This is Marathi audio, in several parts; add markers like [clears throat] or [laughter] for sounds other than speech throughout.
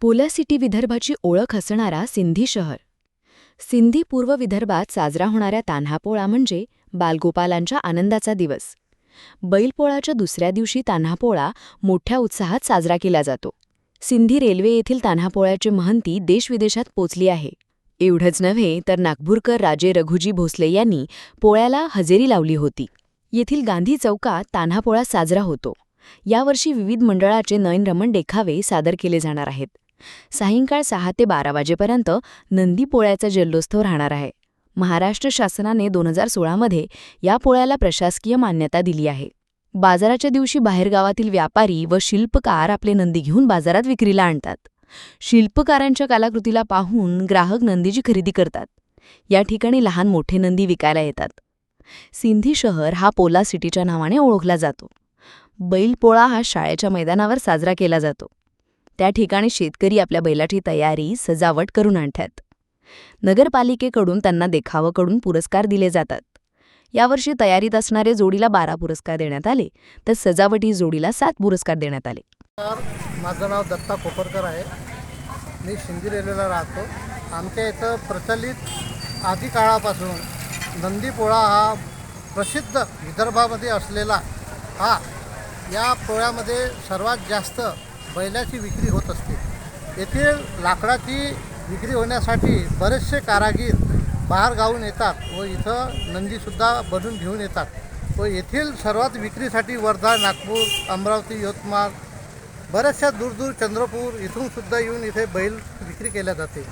पोला सिटी विदर्भाची ओळख असणारा सिंधी शहर. सिंधी पूर्व विदर्भात साजरा होणाऱ्या तान्हापोळा म्हणजे बालगोपालांच्या आनंदाचा दिवस. बैलपोळाच्या दुसऱ्या दिवशी तान्हापोळा मोठ्या उत्साहात साजरा केला जातो. सिंधी रेल्वे येथील तान्हापोळ्याची महंती देशविदेशात पोचली आहे. एवढंच नव्हे तर नागपूरकर राजे रघुजी भोसले यांनी पोळ्याला हजेरी लावली होती. येथील गांधी चौकात तान्हापोळा साजरा होतो. यावर्षी विविध मंडळाचे नयनरमण देखावे सादर केले जाणार आहेत. सायंकाळ सहा ते बारा वाजेपर्यंत नंदी पोळ्याचा जल्लोत्सव राहणार आहे. महाराष्ट्र शासनाने दोन हजार सोळामध्ये या पोळ्याला प्रशासकीय मान्यता दिली आहे. बाजाराच्या दिवशी बाहेरगावातील व्यापारी व शिल्पकार आपले नंदी घेऊन बाजारात विक्रीला आणतात. शिल्पकारांच्या कलाकृतीला पाहून ग्राहक नंदीची खरेदी करतात. या ठिकाणी लहान मोठे नंदी विकायला येतात. सिंधी शहर हा पोला सिटीच्या नावाने ओळखला जातो. बैलपोळा हा शाळेच्या मैदानावर साजरा केला जातो. त्या ठिकाणी शेतकरी आपल्या बैलाची तयारी सजावट करून आणतात. नगरपालिकेकडून त्यांना देखावाकडून पुरस्कार दिले जातात. यावर्षी तयारीत असणारे जोडीला बारा पुरस्कार देण्यात आले तर सजावटी जोडीला सात पुरस्कार देण्यात आले. तर माझं नाव दत्ता कोपरकर आहे. मी शिंदी रेल्वेला राहतो. आमच्या इथं प्रचलित आधी काळापासून नंदीपोळा हा प्रसिद्ध विदर्भामध्ये असलेला हा या पोळ्यामध्ये सर्वात जास्त बैलाची विक्री होत असते. येथील लाकडाची विक्री होण्यासाठी बरेचसे कारागीर बाहेर गावून येतात व इथं नंदीसुद्धा बनवून घेऊन येतात. व येथील सर्वात विक्रीसाठी वर्धा नागपूर अमरावती यवतमाळ बऱ्याचशा दूरदूर चंद्रपूर इथूनसुद्धा येऊन इथे बैल विक्री केल्या जाते.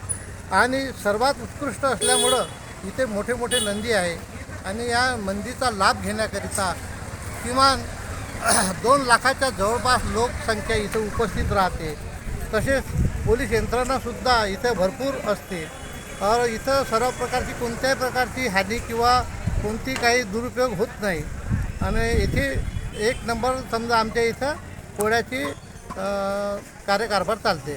आणि सर्वात उत्कृष्ट असल्यामुळं इथे मोठे मोठे नंदी आहे. आणि या नंदीचा लाभ घेण्याकरिता किमान [clears throat] दोन लाखाच्या जवळपास लोकसंख्या इथं उपस्थित राहते. तसेच पोलीस यंत्रणासुद्धा इथे भरपूर असते. और इथं सर्व प्रकारची कोणत्याही प्रकारची हानी किंवा कोणती काही दुरुपयोग होत नाही. आणि इथे एक नंबर समजा आमच्या इथं पोळ्याची कार्यकारभार चालते.